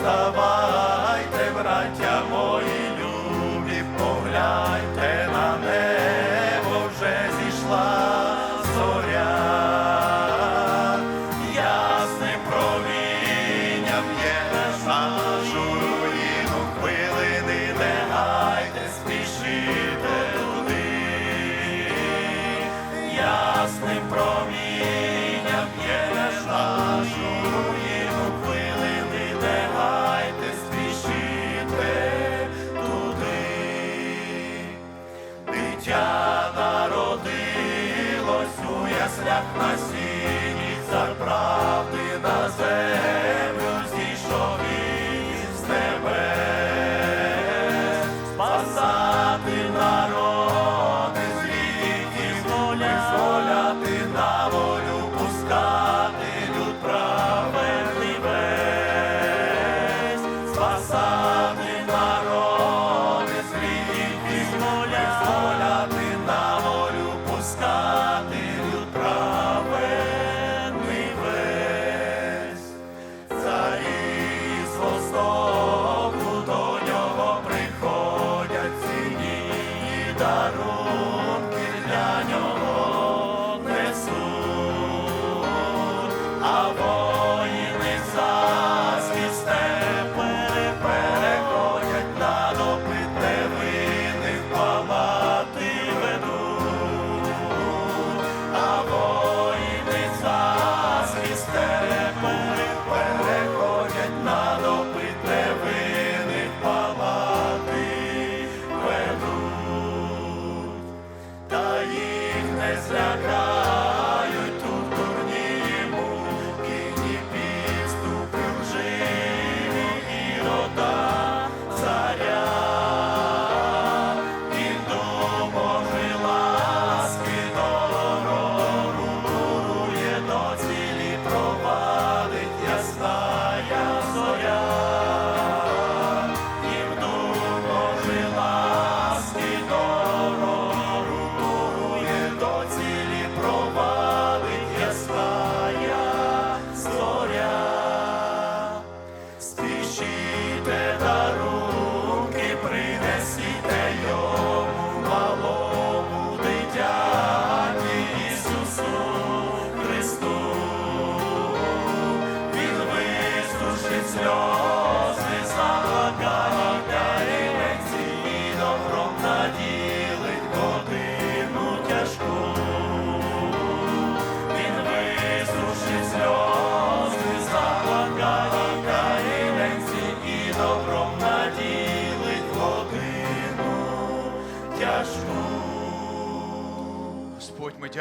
вставайте, браття мої любі, погляньте на небо вже зійшла зоря, ясним промінням є нашу руїну, хвилини, не гайте, спішите туди, ясним промінням. правди на землю зійшов із небес, спасати народи звідки визволяти на волю пускати люд праведливець, спасати народи звідки визволяти на волю пускати. сльози загадали лекції, добром наділить годину тяжку, він висушив сльози, загадали лекції, і добром наділить годину тяжку. Господь, ми дякуємо.